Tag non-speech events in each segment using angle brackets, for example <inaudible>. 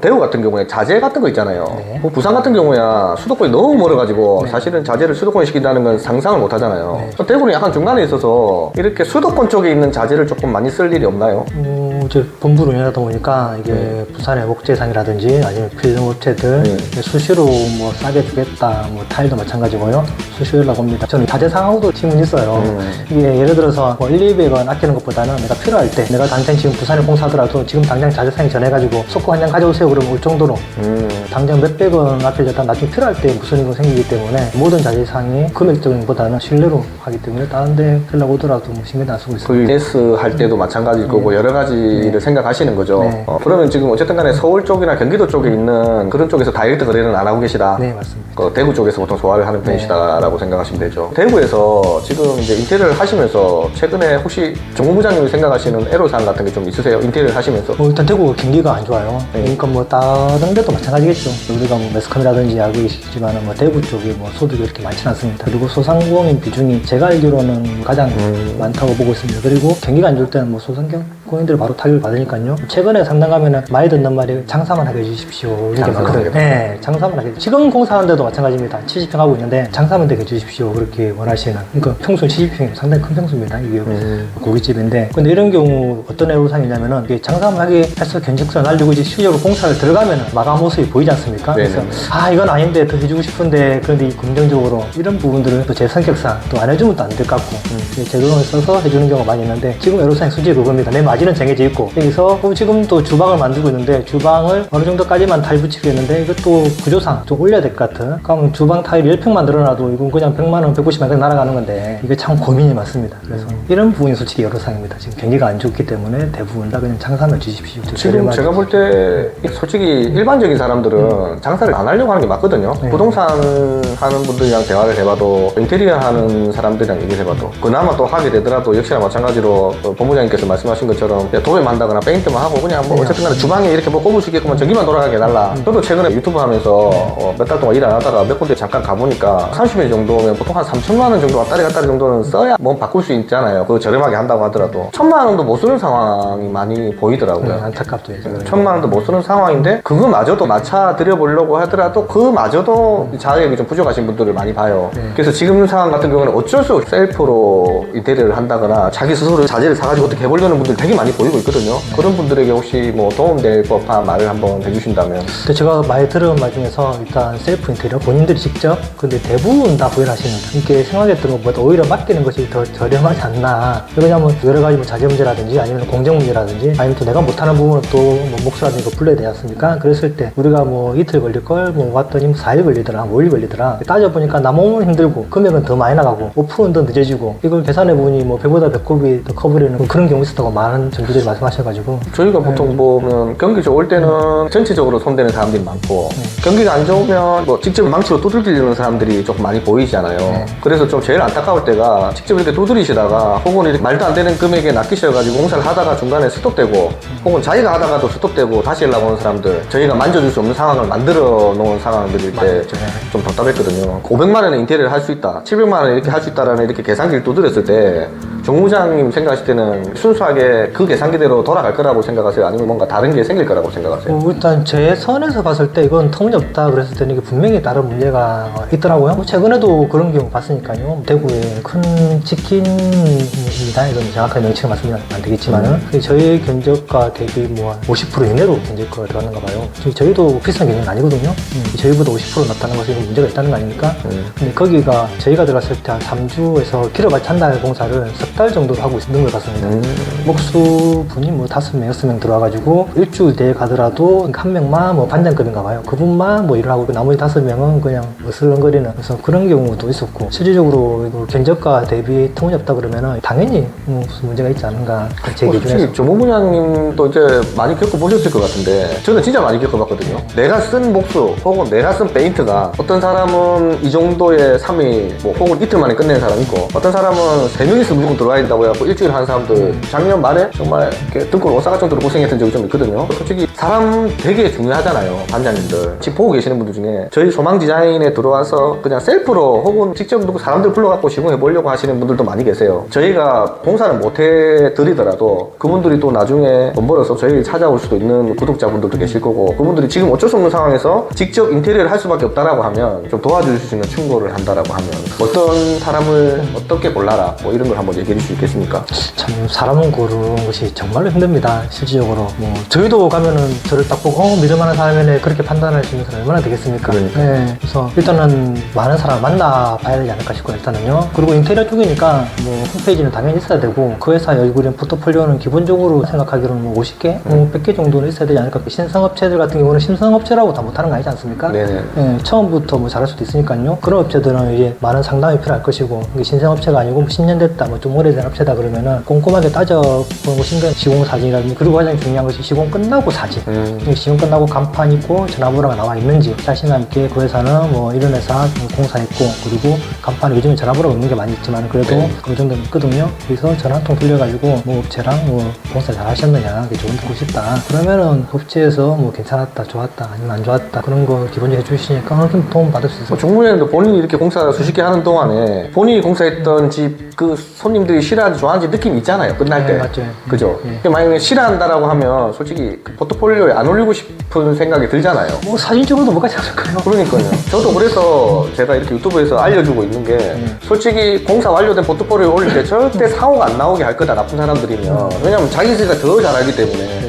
대구 같은 경우에 자재 같은 거 있잖아요. 네. 뭐 부산 같은 경우야 수도권이 너무 멀어가지고 네. 사실은 자재를 수도권에 시킨다는 건 상상을 못 하잖아요. 대구는 약간 중간에 있어서 이렇게 수도권 쪽에 있는 자재를 조금 많이 쓸 일이 없나요? 어, 이제 본부를 운영하다 보니까 이게 부산의 목재상이라든지 아니면 필름 업체들 네. 수시로 뭐 싸게 주겠다, 뭐 타일도 마찬가지고요. 수시로 연락 옵니다. 저는 자재상하고도 팀은 있어요. 음. 이게 예를 들어서 뭐 1, 200원 아끼는 것보다는 내가 필요할 때 내가 당장 지금 부산에 공사하더라도 지금 당장 자재상이 전해가지고 속고 한 장 가져오세요 그러면 올 정도로 음. 당장 몇백 원 아끼려다 나중에 필요할 때 무슨 일이 생기기 때문에 모든 자재상이 금액적인 것보다는 신뢰로 하기 때문에 다른 데 연락 오더라도 뭐 신경 안 쓰고 있습니다. 그 S 할 때도 마찬가지일 거고 여러 가지 를 생각하시는 거죠. 네. 어, 그러면 지금 어쨌든 간에 서울 쪽이나 경기도 쪽에 있는 그런 쪽에서 다이렉트 거래는 안 하고 계시다. 네, 맞습니다. 그 대구 쪽에서 보통 소화를 하는 편이시다라고 생각하시면 되죠. 대구에서 지금 이제 인테리어를 하시면서 최근에 혹시 정무부장님이 생각하시는 애로사항 같은 게 좀 있으세요? 인테리어를 하시면서? 뭐 일단 대구 경기가 안 좋아요. 네. 그러니까 뭐 다른 데도 마찬가지겠죠. 우리가 뭐 매스컴이라든지 알고 계시지만 뭐 대구 쪽에 뭐 소득이 그렇게 많지는 않습니다. 그리고 소상공인 비중이 제가 알기로는 가장 음. 많다고 보고 있습니다. 그리고 경기가 안 좋을 때는 뭐 소상 공인들이 바로 타격을 받으니까요. 최근에 상담 가면은 많이 듣는 말이 장사만 하게 해주십시오. 이렇게 장사만 많거든요. 하게. 네, 장사만 하게. 지금 공사하는데도 마찬가지입니다. 70평 하고 있는데 장사만 되게 해주십시오. 그렇게 원하시는. 그러니까 평소 70평이 상당히 큰 평수입니다. 이게 음. 고깃집인데 근데 이런 경우 어떤 애로사항이냐면은 이게 장사만 하게 해서 견적서 날리고 이제 실제로 공사를 들어가면은 마감 모습이 보이지 않습니까? 네네. 그래서 아 이건 아닌데 더 해주고 싶은데 그런데 이 긍정적으로 이런 부분들은 또제 성격상 또 안 해주면 또 안 될 것 같고 음, 제 돈을 써서 해주는 경우가 많이 있는데 지금 애로사항 수지 그겁니다. 내 마 진은 정해져 있고 여기서 어, 지금 또 주방을 만들고 있는데 주방을 어느 정도까지만 타일 붙이겠는데 이것도 구조상 좀 올려야 될 것 같은 그러면 주방 타일 10평 만들어놔도 이건 그냥 100만 원, 150만 원 그냥 날아가는 건데 이게 참 고민이 많습니다. 그래서 이런 부분이 솔직히 애로사항입니다. 지금 경기가 안 좋기 때문에 대부분 다 그냥 장사만 주십시오. 지금. 제가 볼 때 솔직히 일반적인 사람들은 장사를 안 하려고 하는 게 맞거든요. 네. 부동산 하는 분들이랑 대화를 해봐도 인테리어 하는 사람들이랑 얘기를 해봐도 그나마 또 하게 되더라도 역시나 마찬가지로 어, 본부장님께서 말씀하신 것처럼 그냥 도배만 한다거나 페인트만 하고 그냥 뭐 네. 어쨌든 간에 주방에 이렇게 뭐 꼽을 수 있게끔 전기만 돌아가게 해달라. 저도 최근에 유튜브 하면서 어, 몇달 동안 일 안 하다가 몇 군데 잠깐 가보니까 30일 정도면 보통 한 3천만 원 정도 왔다리 갔다리 정도는 써야 뭐 바꿀 수 있잖아요. 그거 저렴하게 한다고 하더라도 천만 원도 못 쓰는 상황이 많이 보이더라고요. 네, 안타깝죠. 이제. 천만 원도 못 쓰는 상황인데 그거마저도 맞춰 드려보려고 하더라도 그마저도 자격이 좀 부족하신 분들을 많이 봐요. 네. 그래서 지금 상황 같은 경우는 어쩔 수 없이 셀프로 인테리어를 한다거나 자기 스스로 자재를 사가지고 어떻게 해보려는 분들 되게 많이 보이고 있거든요. 네. 그런 분들에게 혹시 뭐 도움될 법한 말을 한번 해주신다면 근데 제가 많이 들은 말 중에서 일단 셀프 인테리어 본인들이 직접 근데 대부분 다 부인하시는다 이게 생각했던 것보다 오히려 맡기는 것이 더 저렴하지 않나 왜냐면 여러 가지 뭐 자재 문제라든지 아니면 공정 문제라든지 아니면 또 내가 못하는 부분은 또뭐 목수라든지 불러야 되지 않습니까 그랬을 때 우리가 뭐 이틀 걸릴 걸 뭐 왔더니 뭐 4일 걸리더라 5일 걸리더라 따져보니까 나 몸은 힘들고 금액은 더 많이 나가고 오프는 더 늦어지고 이걸 계산해 보니 뭐 배보다 배꼽이 더 커버리는 그런 경우 있었다고 많은 전주들이 말씀하셔가지고. 저희가 보통 보면 경기 좋을 때는 전체적으로 손대는 사람들이 많고 경기가 안 좋으면 뭐 직접 망치로 두들기는 사람들이 조금 많이 보이잖아요. 그래서 좀 제일 안타까울 때가 직접 이렇게 두드리시다가 혹은 이렇게 말도 안 되는 금액에 낚이셔가지고 공사를 하다가 중간에 스톱되고 혹은 자기가 하다가도 스톱되고 다시 연락 오는 사람들 저희가 만져줄 수 없는 상황을 만들어 놓은 상황들일 때 좀 답답했거든요. 500만 원에 인테리어를 할 수 있다, 700만 원에 이렇게 할 수 있다라는 이렇게 계산기를 두드렸을 때 정무장님 생각하실 때는 순수하게 그 계산기대로 돌아갈 거라고 생각하세요? 아니면 뭔가 다른 게 생길 거라고 생각하세요? 어, 일단 제 선에서 봤을 때 이건 터무니없다 그랬을 때는 이게 분명히 다른 문제가 있더라고요. 뭐 최근에도 그런 경우 봤으니까요. 대구에 큰 치킨이다 이건 정확하게 명칭을 말씀드리면 안 되겠지만은 그 저희 견적가 대비 뭐50% 이내로 견적가가 들어가는가 봐요. 지금 저희도 비싼 견적은 아니거든요. 저희보다 50% 낮다는 것은 이건 문제가 있다는 거 아닙니까? 음. 근데 거기가 저희가 들어갔을 때 한 3주에서 길어봤자 한 달 공사를 석 달 정도 하고 있는 걸 봤습니다. 음. 목수분이 뭐 다섯 명, 여섯 명 들어와가지고 일주일 내에 가더라도 한 명만 뭐 반장급인가 봐요. 그분만 뭐 일을 하고 나머지 다섯 명은 그냥 으슬렁거리는 그래서 그런 경우도 있었고 실질적으로 이거 견적가 대비 터무니없다 그러면은 당연히 뭐 무슨 문제가 있지 않은가 제 어, 기준에서 조모부장님도 이제 많이 겪어보셨을 것 같은데 저는 진짜 많이 겪어봤거든요. 내가 쓴 목수 혹은 내가 쓴 페인트가 어떤 사람은 이 정도의 3일 뭐 혹은 이틀 만에 끝내는 사람 있고 어떤 사람은 3명 있으면 무조건 들어 된다고 해갖고 일주일 하는 사람들 작년 말에 정말 이렇게 등골 오사갈 정도로 고생했던 적이 좀 있거든요. 솔직히 사람 되게 중요하잖아요. 반장님들. 지금 보고 계시는 분들 중에 저희 소망 디자인에 들어와서 그냥 셀프로 혹은 직접 누구 사람들 불러갖고 시공해 보려고 하시는 분들도 많이 계세요. 저희가 공사를 못 해 드리더라도 그분들이 또 나중에 돈 벌어서 저희를 찾아올 수도 있는 구독자분들도 계실 거고 그분들이 지금 어쩔 수 없는 상황에서 직접 인테리어를 할 수밖에 없다라고 하면 좀 도와줄 수 있는 충고를 한다라고 하면 어떤 사람을 어떻게 골라라 뭐 이런 걸 한번 얘기 해줄수 있겠습니까? 참 사람은 고르는 것이 정말로 힘듭니다. 실질적으로 뭐 저희도 가면은 저를 딱 보고 어, 믿을 만한 사람이네 그렇게 판단할 수 있는 사람이 얼마나 되겠습니까? 네, 그래서 일단은 많은 사람 만나봐야 되지 않을까 싶고요. 일단은요. 그리고 인테리어 쪽이니까 뭐 홈페이지는 당연히 있어야 되고 그 회사 얼굴인 포트폴리오는 기본적으로 생각하기로는 뭐 50개, 뭐 100개 정도는 있어야 되지 않을까. 신성업체들 같은 경우는 신성업체라고 다 못하는 거 아니지 않습니까? 네네. 예, 처음부터 뭐 잘할 수도 있으니까요. 그런 업체들은 이제 많은 상담이 필요할 것이고, 이게 신생업체가 아니고 뭐 10년 됐다, 뭐좀 오래된 업체다 그러면은 꼼꼼하게 따져보는 거 신경, 시공 사진이라든지, 그리고 가장 중요한 것이 시공 끝나고 사진. 음. 이 시공 끝나고 간판 있고 전화번호가 나와 있는지, 자신감 있게 그 회사는 뭐 이런 회사 공사했고, 그리고 간판에 요즘에 전화번호가 없는 게 많이 있지만, 그래도 네. 그 정도는 있거든요. 그래서 전화 한 통 돌려가지고, 뭐 업체랑 뭐 공사 잘 하셨느냐, 그게 조금 듣고 싶다. 그러면은 업체에서 뭐 괜찮았다, 좋았다, 아니면 안 좋았다, 그런 거 기본적으로 해주시니까 정도 도움 받을 수 있어요. 뭐 종무회원도 본인이 이렇게 공사 수십 개 하는 동안에 본인이 공사했던 집 그 손님들 이 싫어하는지 좋아하는지 느낌이 있잖아요. 끝날 때. 네, 맞죠. 그죠? 네. 근데 만약에 싫어한다라고 하면 솔직히 그 포트폴리오에 안 올리고 싶은 생각이 들잖아요. 뭐 사진 찍어도 뭐까지 않을까요? 그러니까요. 저도 그래서 제가 이렇게 유튜브에서 알려주고 있는 게 솔직히 공사 완료된 포트폴리오 올릴 때 절대 사고가 안 나오게 할 거다 나쁜 사람들이면 왜냐면 자기 세가 더잘 알기 때문에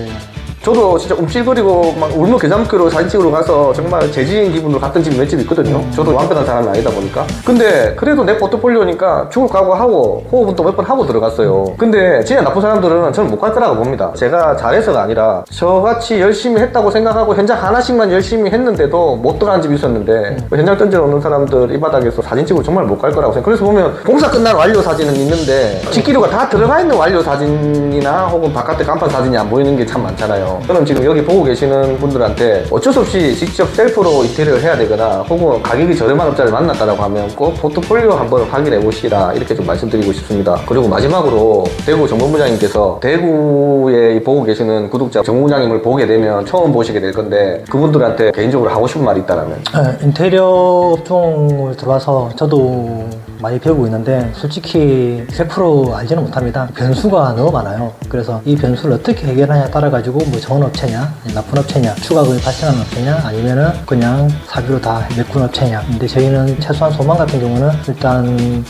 저도 진짜 움찔거리고 막 울며 계산기로 사진 찍으러 가서 정말 재지인 기분으로 갔던 집이 몇 집 있거든요. 저도 완벽한 사람은 아니다 보니까. 근데 그래도 내 포트폴리오니까 죽을 각오하고 호흡은 또 몇 번 하고 들어갔어요. 근데 진짜 나쁜 사람들은 저는 못 갈 거라고 봅니다. 제가 잘해서가 아니라 저같이 열심히 했다고 생각하고 현장 하나씩만 열심히 했는데도 못 들어간 집이 있었는데 그 현장 던져놓는 사람들 이 바닥에서 사진 찍으러 정말 못 갈 거라고 생각. 그래서 보면 공사 끝난 완료 사진은 있는데 직기류가 다 들어가 있는 완료 사진이나 혹은 바깥에 간판 사진이 안 보이는 게 참 많잖아요. 저는 지금 여기 보고 계시는 분들한테 어쩔 수 없이 직접 셀프로 인테리어를 해야 되거나 혹은 가격이 저렴한 업자를 만났다라고 하면 꼭 포트폴리오 한번 확인해 보시라 이렇게 좀 말씀드리고 싶습니다. 그리고 마지막으로 대구 정본부장님께서 대구에 보고 계시는 구독자 정부장님을 보게 되면 처음 보시게 될 건데 그분들한테 개인적으로 하고 싶은 말이 있다면 네, 인테리어 업종을 들어와서 저도 많이 배우고 있는데 솔직히 100% 알지는 못합니다. 변수가 너무 많아요. 그래서 이 변수를 어떻게 해결하냐에 따라 가지고 뭐 좋은 업체냐, 나쁜 업체냐, 추가금이 발생하는 업체냐, 아니면은 그냥 사비로 다 메꾼 업체냐. 근데 저희는 최소한 소망 같은 경우는 일단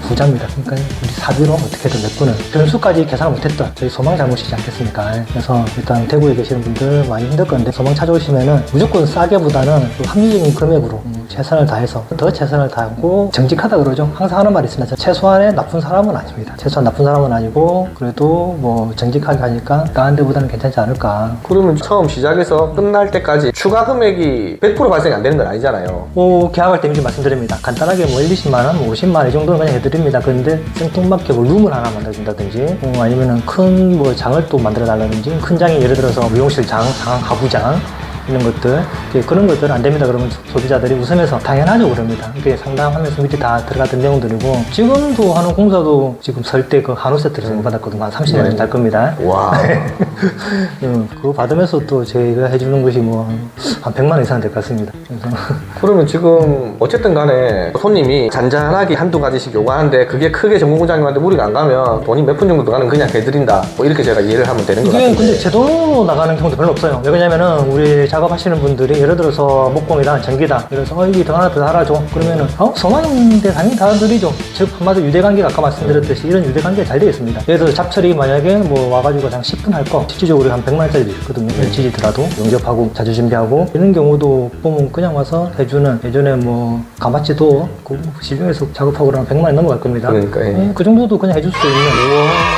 부자입니다. 그러니까 우리 사비로 어떻게든 메꾸는 변수까지 계산을 못했던 저희 소망 잘못이지 않겠습니까? 그래서 일단 대구에 계시는 분들 많이 힘들 건데 소망 찾아오시면은 무조건 싸게보다는 그 합리적인 금액으로 음, 최선을 다해서 더 최선을 다하고 정직하다 그러죠. 항상 하는 말이 있습니다. 최소한의 나쁜 사람은 아닙니다. 최소한 나쁜 사람은 아니고 그래도 뭐 정직하게 하니까 다른 데보다는 괜찮지 않을까. 그러면 처음 시작해서 끝날 때까지 추가 금액이 100% 발생이 안 되는 건 아니잖아요. 뭐 계약할 때 미리 말씀드립니다. 간단하게 뭐 1, 20만 원, 뭐 50만 원이 정도는 그냥 해드립니다. 그런데 생뚱맞게 뭐 룸을 하나 만들어준다든지 어, 아니면은 큰 뭐 장을 또 만들어 달라든지 큰 장이 예를 들어서 미용실 장, 상, 가구장 이런 것들 그런 것들은 안 됩니다. 그러면 소- 소비자들이 웃으면서 당연하죠 그럽니다. 이게 상담하면서 밑에 다 들어갔던 내용들이고 지금도 하는 공사도 지금 설 때 그 한우 세트를 선물받았거든요. 한 30년 네. 전달 겁니다. 와. <laughs> 음, 그거 받으면서 또 저희가 해주는 것이 뭐 한 100만 원 이상 될 것 같습니다. 그래서 <laughs> 그러면 지금 어쨌든 간에 손님이 잔잔하게 한두 가지씩 요구하는데 그게 크게 전문부장님한테 무리가 안 가면 돈이 몇 푼 정도 들어가는 그냥 해드린다. 뭐 이렇게 제가 이해를 하면 되는 것 이게. 근데 제 돈으로 나가는 경우도 별로 없어요. 왜 그러냐면은 우리 작업하시는 분들이 예를 들어서 목공이다, 전기다. 그래서 어, 여기 더 하나 더 달아줘. 그러면은 어? 소망인데 당연히 달아드리죠. 즉 한마디로 유대관계가 아까 말씀드렸듯이 이런 유대관계가 잘 되어 있습니다. 예를 들어서 잡철이 만약에 뭐 와가지고 한 10분 할 거 실질적으로 한 100만 원짜리 있거든요. LG지더라도 용접하고 자주 준비하고 이런 경우도 보면 그냥 와서 해주는 예전에 뭐 가마치도 그 시중에서 작업하고 그러면 100만 원 넘어갈 겁니다. 그러니까, 예. 예, 그 정도도 그냥 해줄 수 있는.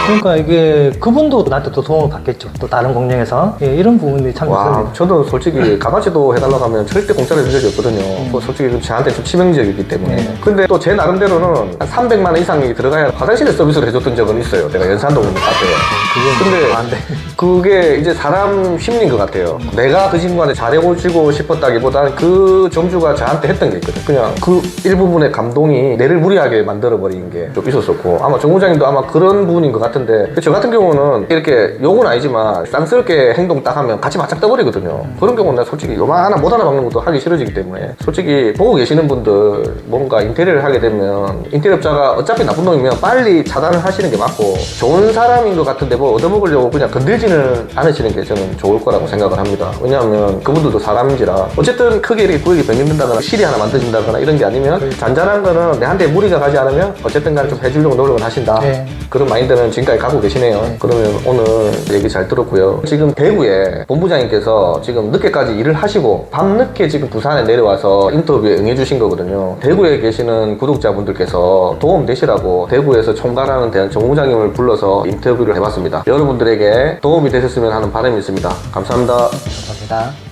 그러니까 이게 그분도 나한테 또 도움을 받겠죠. 또 다른 공장에서 예, 이런 부분이 참 와, 좋습니다. 저도 솔직히 솔직히 가마치도 해달라고 하면 절대 공짜로 해준 적이 없거든요. 뭐 솔직히 좀 저한테 좀 치명적이기 때문에. 네. 근데 또 제 나름대로는 한 300만 원 이상이 들어가야 화장실에 서비스를 해줬던 적은 있어요. 내가 연산동 카페에. 그건 근데 안 돼. 그게 이제 사람 심리인 것 같아요. 내가 그 친구한테 잘해주고 싶었다기보다는 그 점주가 저한테 했던 게 있거든. 그냥 그 일부분의 감동이 내를 무리하게 만들어버린 게 좀 있었었고 아마 정 부장님도 아마 그런 부분인 것 같은데 저 같은 경우는 이렇게 욕은 아니지만 쌍스럽게 행동 딱 하면 같이 맞짝 떠버리거든요. 그런 경우는 나 솔직히 요만 하나 못 하나 박는 것도 하기 싫어지기 때문에 솔직히 보고 계시는 분들 뭔가 인테리어를 하게 되면 인테리어업자가 어차피 나쁜 놈이면 빨리 차단을 하시는 게 맞고 좋은 사람인 것 같은데 뭐 얻어먹으려고 그냥 건들지는 않으시는 게 저는 좋을 거라고 생각을 합니다. 왜냐하면 그분들도 사람인지라 어쨌든 크게 이렇게 구역이 변경된다거나 실이 하나 만들어진다거나 이런 게 아니면 잔잔한 거는 내한테 무리가 가지 않으면 어쨌든 간에 좀 해주려고 노력을 하신다. 네. 그런 마인드는 지금까지 갖고 계시네요. 그러면 오늘 얘기 잘 들었고요. 지금 대구에 본부장님께서 지금 늦게 까지 일을 하시고 밤늦게 지금 부산에 내려와서 인터뷰에 응해주신 거거든요. 대구에 계시는 구독자분들께서 도움 되시라고 대구에서 총괄하는 대한 정부장님을 불러서 인터뷰를 해봤습니다. 여러분들에게 도움이 되셨으면 하는 바람이 있습니다. 감사합니다. 감사합니다.